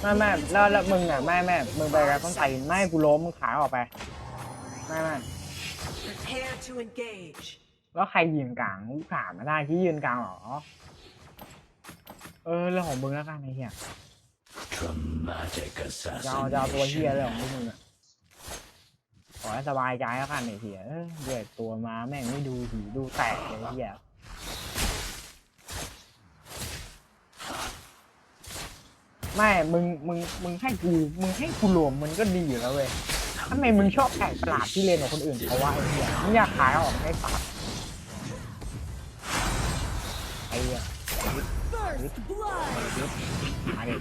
แไม่แม่แล้วแล้วมึงอะแม่แม่มึงไปแล้วต้องใส่ไม่กูล้มมึงขาออกไปแม่แม่แล้วใครยืนกลางกูถาไม่ได้ที่ยืนกลางหรอเออเรื่องของมึงแล้วกันไอ้เหี้ยจะเอาจะเอาตัวเหี้ยอะไรของพวกมึงอะขอให้สบายใจแล้วกันไอ้เหี้ยเออเดือดตัวมาแม่งไม่ดูหีดูแตกไอ้เหี้ย ไม่ มึง มึง มึงให้กู มึงให้กูรวมมันก็ดีอยู่แล้วเว้ยทำไมมึงชอบแข่งตลาดที่เลนกับคนอื่นเพราะว่าไอ้เหี้ยมึงอยากขายออกให้ปัดไอ้เหี้ย First blood. มาดิ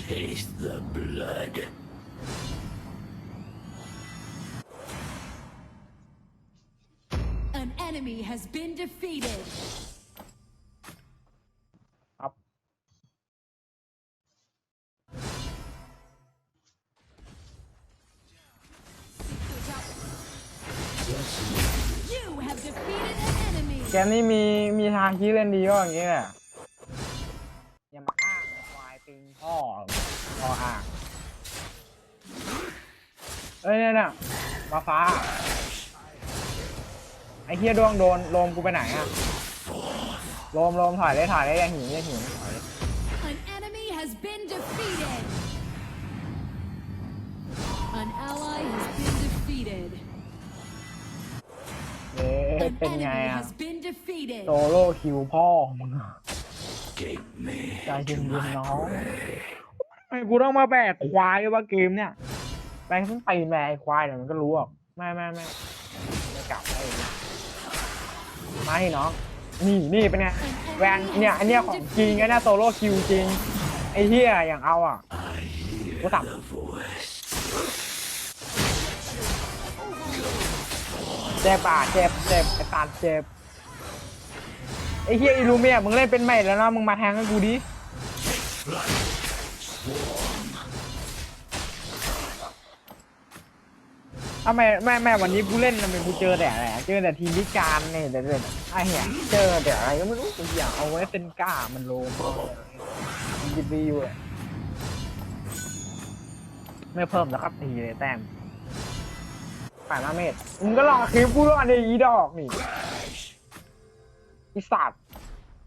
Taste the blood. กมนี้มีมีทางคิดเล่นดีก็อย่างนี้แหละอย่ามาอ้างควายปิงพ่อพ่ออ้างเอ้ยเนี่ยเนี่ยมาฟ้า ไอ้เฮียดวงโดนโลมกูไปไหนอะโลมโลมถอยเลยถอยเลยอย่าหิวย่าหิวถอยเลย An enemy has been defeated. An ally has been เอ๊ะ An เป็นไง enemy อะ has been defeated. โซโล่คิวพ่อมึงอะ Take me ใจเย็น to ๆน้อง my ไอ้กูต้องมาแบกควายว่าเกมเนี่ยแบกต้องไปแบกไอ้ควายเดี๋ยวมันก็รู้หรอกไม่ไม่ไม่ไม่กลับไอ้มาให้น้องนี่นี่เป็นไงแวนเนี่ยอันเนี้ยของจริงไอ้เนี่ยโซโล่คิวจริงไอ้เหี้ยอย่างเอาอะ I hear What's เจ็บอะเจ็บเจ็บไอ้ตาดเจ็บไอ้เหี้ยอีลูเมียมึงเล่นเป็นเมดแล้วนะมึงมาแทงให้กูดิทำไมแม่แม่วันนี้กูเล่นทำไมกูเจอแต่อะไรอะเจอแต่ทีมพิการเนี่ยแต่แต่ไอ้เหี้ยเจอแต่อะไรก็ไม่รู้กูอยากเอาไว้เป็นก้ามันโลมมันจะดีอยู่ไม่เพิ่มแล้วครับทีเลยแต้ม ฝ่ายมาเมดมึงก็ลองคลิปกูก่อนดิอีดอกนี่อีสัตว์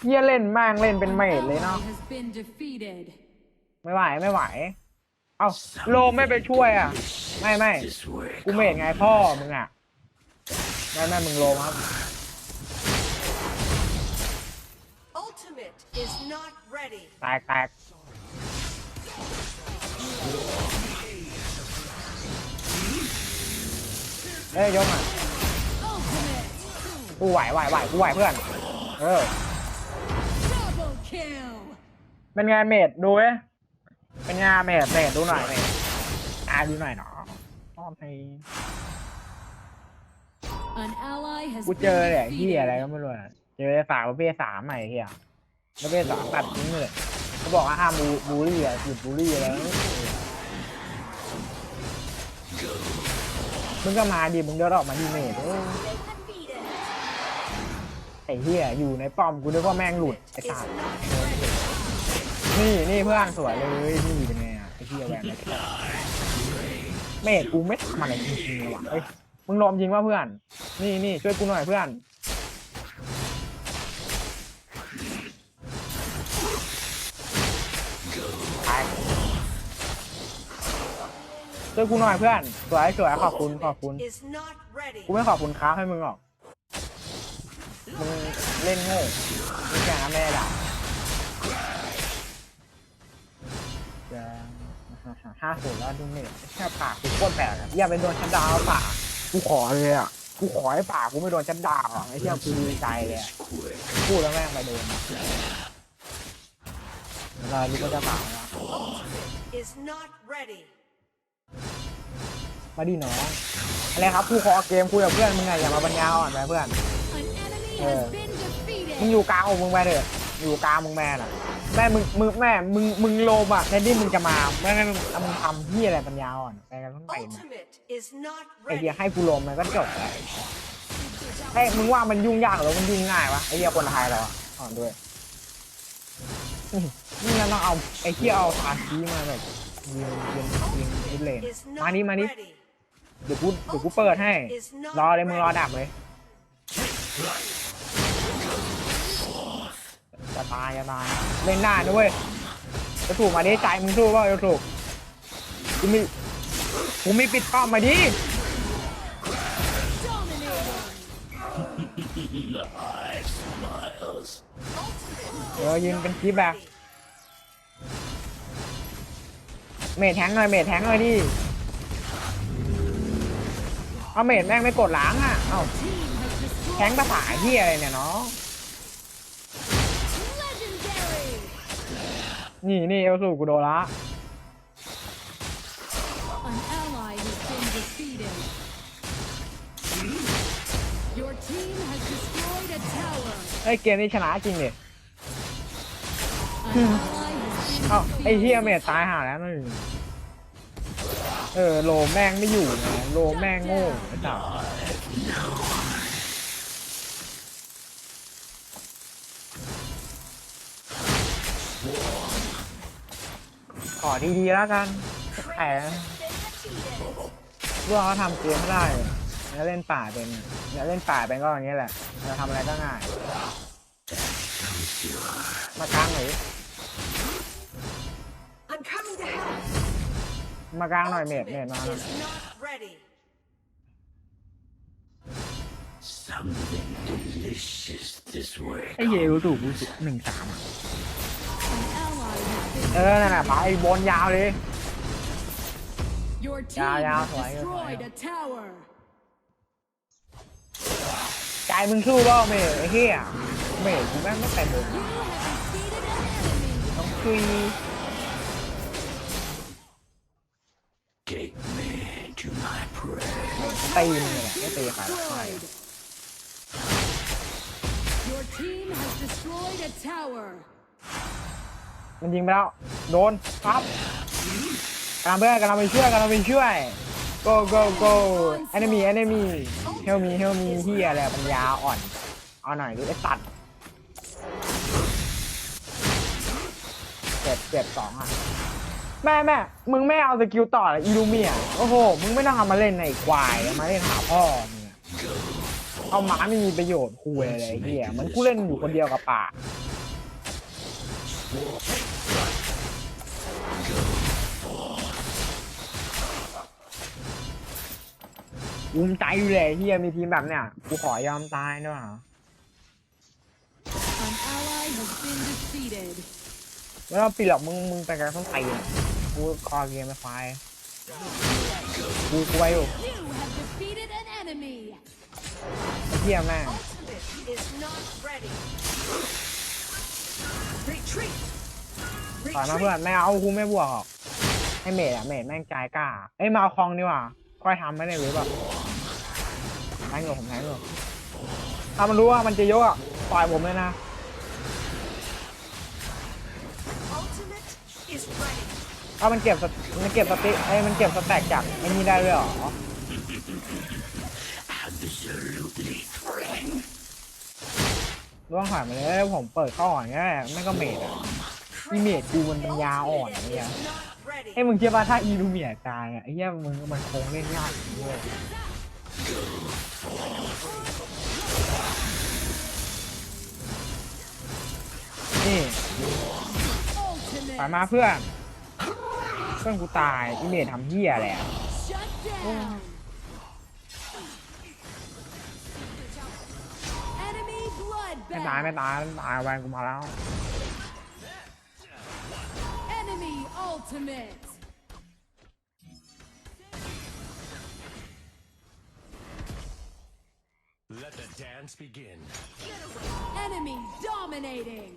เฮียเล่นแม่งเล่นเป็นเมด An เลย ally เนาะ has been defeated. ไม่ไหวไม่ไหว เอ้าโลมไม่ไปช่วยอะ ไม่ไม่ This way. กูเมดไงพ่อมึงอะไม่ไม่มึงโลมครับ Ultimate is not ready. แตกแตก เอ้ยยกอะ Ultimate. กูไหวไหวไหวกูไหวเพื่อน เออ Double kill. เป็นไงเมดดูเว้ยเป็นไงเมดเมดดูหน่อยเมดอ่าดูหน่อยเนาะชอบให้ An ally has กู been เจอเนี่ยเฮียอะไร defeated. ก็ไม่รู้อะเจอสาวประเภทสามใหม่เฮียประเภทสามตัดทิ้งเลยเขาบอกว่าห้ามบูบูลลี่อะหยุดบูลลี่แล้ว มึงก็มาดิ มึงเดินออกมาดีเมทไอ้เหี้ยอยู่ในป้อมกูนึกว่าแม่งหลุดไอ้สัตาด not ready. นี่นี่เพื่อนสวยเลยนี่เป็นไงอะไอ้เฮียแหวนไอ้สัสเมดกูไม่ทำอะไรจริงๆเลยว่ะเฮ้ยมึงลอมยิงว่าเพื่อน นี่นี่ช่วยกูหน่อยเพื่อน ช่วยกูหน่อยเพื่อน สวยสวยขอบคุณขอบคุณ Is not ready. กูไม่ขอบคุณค้าให้มึงหรอก มึงเล่นโง่ไม่แก่นะแม่ด่าจะห้าศูนย์แล้วดูเน็ตแค่ปากกูโคตรแปลกอะอย่าไปโดนชันดาวป่ากกูขอเลยอะ กูขอให้ปากกูไม่โดนชันดาวอะไอ้เหี้ยกูดีใจเลยอะ Quick. พูดแล้วแม่งไปโดนเราลูกก็จะปากนะ Is not ready. มาดิน้องอะไรครับกูขอเกมคุยกับเพื่อนมึงไงอย่ามาปัญญาอ่อนไปเพื่อน An enemy Ờ. has been defeated. มึงอยู่กลางของมึงไปเถอะอยู่กลางมึงแม่น่ะ แม่มึงมึงแม่มึงมึงโลมอะแทนที่มึงจะมาแม่งั้นมึงมึงทำที่อะไรปัญญาอ่อนไปกันต้องไปนะ Ultimate is not ไอเดีย ready. ให้กูโลมมันก็จบแล้วไอ้ยมึงว่ามันยุ่งยากหรือมันยุ่งง่ายวะไอเดียคนไทยเราอะอ่อนด้วยนี่เราต้องเอาไอ้ที่เอาตาคีมาแบบยิงยิงยิงยิงเลน is มา not นี่มานี่ ready. เดี๋ยวกูเดี๋ยวกูเปิดให้ รอเลยมึงรอดับเลยจะตายจะตายเล่นได้นะเว้ยจะถูกมาดิใจมึงสู้เปล่าจะถูกกูมีกูมีปิดป้อมมาดิเออยิงเป็นคลิปแบบเมทแทงหน่อยเมทแทงหน่อยดิ เอาเมทแม่งไม่กดล้างอะ เอ้า Team has แท destroyed. งภาษาเฮียอะไรเนี่ยน้อง Legendary. นี่นี่เอลสูกูโดนละ An ally has been defeated. Your team has destroyed a tower. เอ้ยเกมนี้ชนะจริงดิ An ally has been เอ้าไอ้เฮีย defeated. เมทตายห่าแล้วนึง เออโลแม่งไม่อยู่ไงโลแม่งโง่ไอ้สัสขอดีๆแล้วกันแต่เพื่อเขาทำเกมไม่ได้แล้วเล่นป่าเป็นแล้วเล่นป่าเป็นก็อย่างนี้แหละเราทำอะไรก็ง่าย มากลางหน่อ มากลางหน่อยเมดเมดมาหน่อย Is not ready. Something delicious this way. ไอ้เยวถูกกูหนึ่งสาม An ally has been เออนั่นแหละไปบนยาวเลย Your team Yeah, yeah, has that's right, that's destroyed right. a tower. ใจมึงสู้เปล่าเมดไอ้เหี้ยเมดกูแม่งไม่ไปบน You have defeated an enemy. ต้องคุย Take me to my prayer. ตีมึงเลยแหละไม่ตีใครหรอกไม่ Destroyed. Your team has destroyed a tower. มันยิงไปแล้ว โดนครับกำลังเพื่อนกำลังไปช่วยกำลังไปช่วย go go go enemy enemy help me help me เหี้ยอะไรปัญญาอ่อน เอาหน่อยดิไอ้สัตว์เจ็บเจ็บสองอะ แม่แม่มึงไม่เอาสกิลต่อเลยอีลูเมียโอ้โห มึงไม่ต้องเอามาเล่นในควายเอามาเล่นหาพ่อมึงอะเอาหมาไม่มีประโยชน์คุยอะไรไอ้เหี้ยเหมันกูเล่นอยู่คนเดียวกับป่าภูมิใจอยู่เลยไอ้เฮียมีทีมแบบเนี้ยกูขอยอมตายด้วยเหรอ An ally has been defeated. ไม่ต้องปิดหรอกมึงมึงแต่การต้องตีอะ กูคอเกมไปไฟล์กูกูไว้อยู่ You have defeated an enemy. ไอ้เฮียแม่ง Ultimate is not ready. Retreat. ถอยมาเพื่อนไม่เอากูไม่บวกหรอกให้เมดอะเมดแม่งใจกล้า เอ้ยมาเอาคองดีกว่าค่อยทำไม่ได้หรือเปล่าแทงอยู่ผมแทงอยู่ถ้ามันรู้ว่ามันจะยกอะปล่อยผมเลยนะ Ultimate is ready. ถ้ามันเก็บสตมันเก็บสติเอ้ยมันเก็บสแต็กจากไอ้นี่ได้ด้วยเหรอ Absolutely friend. ร่วงผ่านมาเลยแล้วผมเปิดเข้าอ่อนง่ไม่ก็เมดอะอีเมดกูมันปัญญาอ่อนเนี่ยไอ้มึงเชื่อป่ะถ้าอีลูเมียตายอะไอ้เหี้ยมึงมันคงเล่นยากด้วยนี่ไปมาเพื่อน เพื่อนกูตายอีเมดทำเหี้ยแหละ Shut down. Enemy ไม่ตายไม่ bloodbath. ตายไม่ตายไปกูมาแล้ว Enemy ultimate. Let the dance begin. Enemy dominating.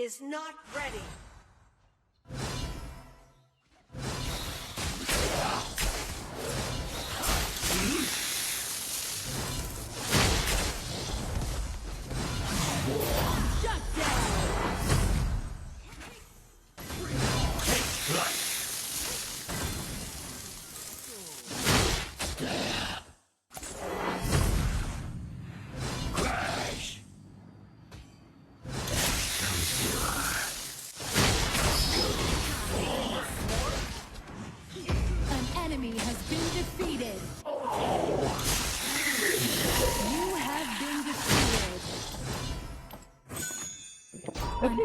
Is not ready.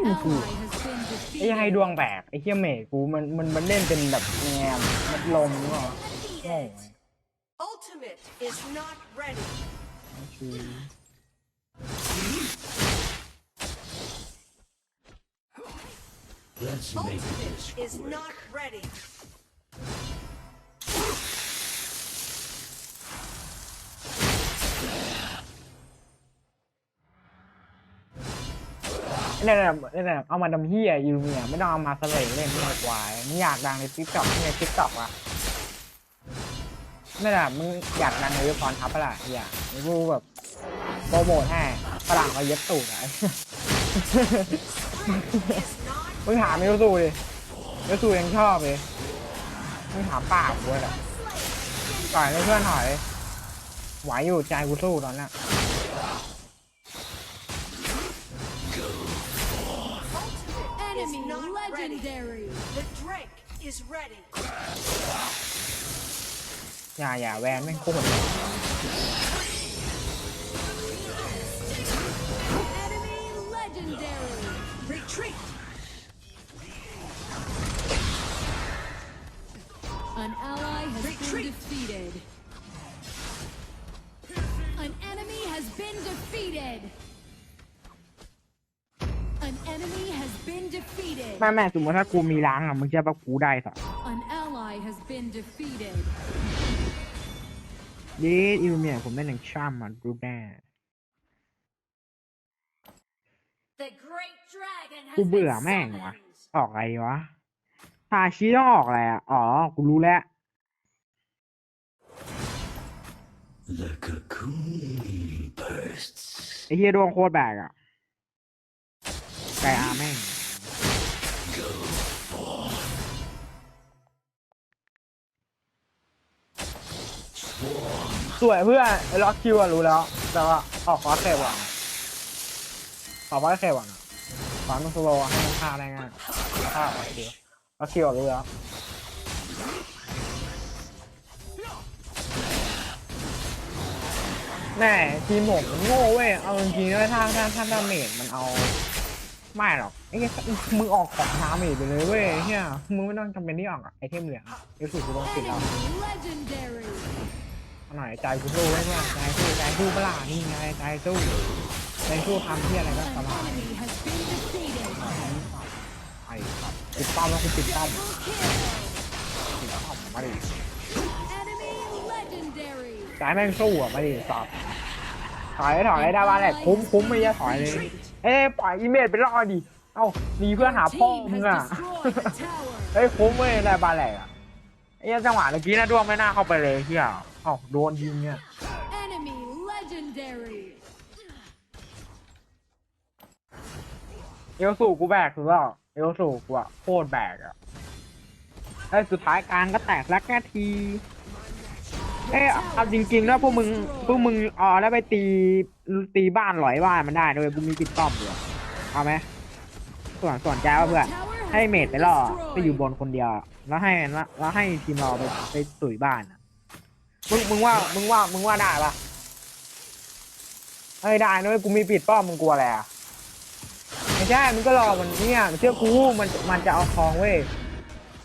แล้ว An ที่มันคือ ally has been ไอ้ไฮ defeated. ดวงแบกไอ้เฮียเมฆกูมันมันมันเล่นเป็นแบบแงมมันลมนี่หรอโง่ไเนี่ยเนี่ยเนี่ยเอามาดำเฮียยูเมียไม่ต้องเอามาเสลยเล่นไม่ได้ควายมึงอยากดังในทิกตอกในทิกตอกอะไม่ได้มึงอยากดังในเว็บพรทับปะล่ะอยากกูแบบโปรโมทให้ฝรั่งมาเย็บตูดอะมึงถามมิวสูดิมิวสูยังชอบเลยมึงถามป้ากูเลยต่อยให้เพื่อนถอยไหวอยู่ใจกูสู้ตอนเนี้ ย ultimate is Enemy not ready. legendary. The Drake is ready. อย่าอย่าแวนไม่งโคตร Enemy legendary. Retreat. An ally has Retreat. been defeated. An enemy has been defeated. An enemy has been defeated. แม่แม่สมมติถ้ากูมีล้างอะมึงจะปะกูได้สัก An ally has been defeated. ดีอิลูเมียผมได้หนึ่งช่ำมันรูปแน่ The great dragon กูเบื่อแม่งวะออกอะไรวะทาชิต้องออกอะไรอะ อ๋อ กูรู้แล้ว The cocoon bursts. ไอ้เฮียดวงโคตรแบกอะไก่อาแม่ง สวยเพื่อนไอ้ล็อกคิวอะรู้แล้ว แต่ว่าออกฟอสเซว่ะออกฟอสเซว่ะฟอนมันสโลว์ให้มันฆ่าได้ง่ายฆ่าล็อกคิวล็อกคิวอะรู้แล้วแน่ทีมผมมันโง่เว้ย เอาจริงๆแล้วถ้าถ้าถ้าดาเมจมันเอา ไม่หรอกไอ้เหี้ยมึงออกของดาเมจไปเลยเว้ยเฮียมึงไม่ต้องจำเป็นที่ออกอะไอเทมเหลืองเอฟสูกูต้องปิดแล้ว legendary. หน่อยใจกูสู้ไว้เพื่อนใจสู้ใจสู้เปล่านี่ไงใจสู้ใจสู้ทำที่อะไรก็สบายไอ้ติดป้อมแล้วกูปิดป้อม Double kill. ปิดป้อมมาดิ Enemy legendary. ใจแม่งสู้อะมาดิสัตว์ถอยถอยได้บ้านแหละคุ้มคุ้มไม่ยอะถอยเลยเอ้ปล่อยอีเมจไปรอดิเอ้าหนีเพื่อหาพ่อมึงอะเฮ้ยคุ้มเว้ยได้บ้าแหละ ไอ้เหี้ยจังหวะเมื่อกี้นะด้วงไม่น่าเข้าไปเลยเฮียเอ้าโดนยิงเนี่ย Enemy legendary. เอลสูกูแบกคือว่าเอลสูกูอะโคตรแบกอะไอ้ยสุดท้ายกลางก็แตกแล้วแค่ทีเอ้ยเอาจริงๆแล้วพวกมึงพวกมึงอ๋อแล้วไปตีตีบ้านหลอยบ้านมันได้ด้วยกูมีปิดป้อมอยู่เอาไหมส่วนส่วนแกว่าเพื่อน Tower has ให้เมด been ไปล่อ destroyed. ไปอยู่บนคนเดียว แล้วให้แล้วให้ทีมเราไปไปตุ๋ยบ้านอะมึงมึงว่ามึงว่ามึงว่าได้ปะเฮ้ยได้นะเว้ยกูมีปิดป้อมมึงกลัวอะไรอะไม่ใช่มึงก็รอมันเนี่ยเชื่อกูมันมันจะเอาทองเว้ย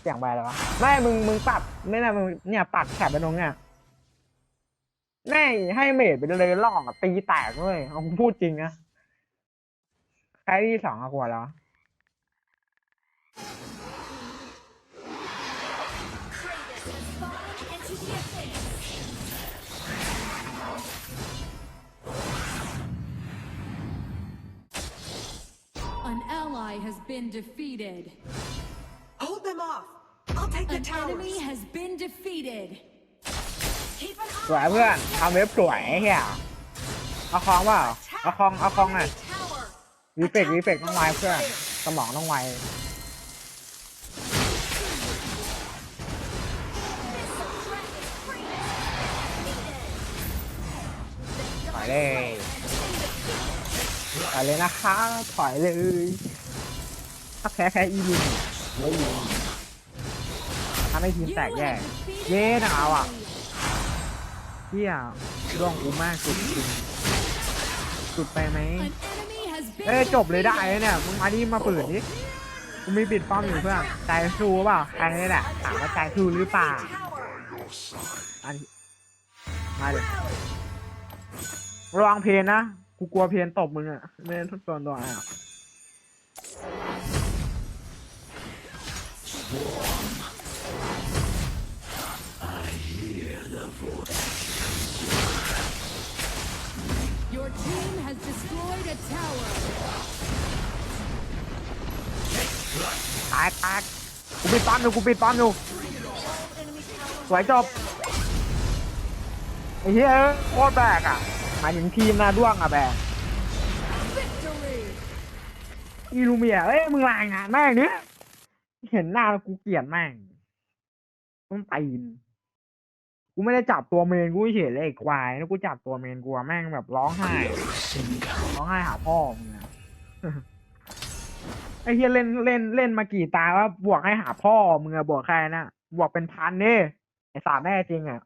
เสียงไปแล้ววะไม่มึงมึงปรับไม่น่ามึงเนี่ยปักแถบไปตรงเนี้ยแม่งให้เมดไปเลยล่อกอะตีแตกเลยเอาพูดจริงนะใครที่สองอะกลัวแล้ว has been defeated. Hold them off. I'll take the An enemy towers. has been defeated. Keep an สวย eye เพื่อน on ทำเว็บสวยไอ้เฮียเอาคลองเปล่า เอาคลอง เอาคลองหน่อย enemy tower. รีเฟกรีเฟกต้องไวเพื่อน สมองต้องไว ถอยเลย ถอยเลยนะคะ ถอยเลย ถ้าแพ้แพ้อีลินเยอะอยู่ถ้าไม่ทีมแตกแย่เย้หนาวอะเฮียร่วงกูมากสุดจริงสุดไปไหมเอ้ยจบเลยได้เนี่ยมึงมาดิมาเปิดดิกูมีปิดป้อมอยู่เพื่อนใจสู้เปล่าใครนี่แหละถามว่าใจสู้หรือเปล่าอันมาเลยระวังเพนนะ กูกลัวเพนตบมึงอะไม่ได้ทุกตัวตัวอะ Your team has destroyed a tower. ตายตายกูปิดป้อมอยู่กูปิดป้อมอยู่สวยจบไอ้เหี้ยโคตรแบกอะหมายถึงทีมนะด้วงอะแบก Victory. อีลูเมียเอ้ยมึงรายงานแม่งเนี่ย เห็นหน้าแล้วกูเกลียดแม่งต้องตีนกูไม่ได้จับตัวเมนกูเฉยเลยไอ้ควายแล้วกูจับตัวเมนกูแม่งแบบร้องไห้ร้องไห้หาพ่อมึงอะไอ้เฮียเล่นเล่นเล่นมากี่ตาว่าบวกให้หาพ่อมึงอะบวกใครนะบวกเป็นพันเนี่ยไอ้สามแม่จริงอะ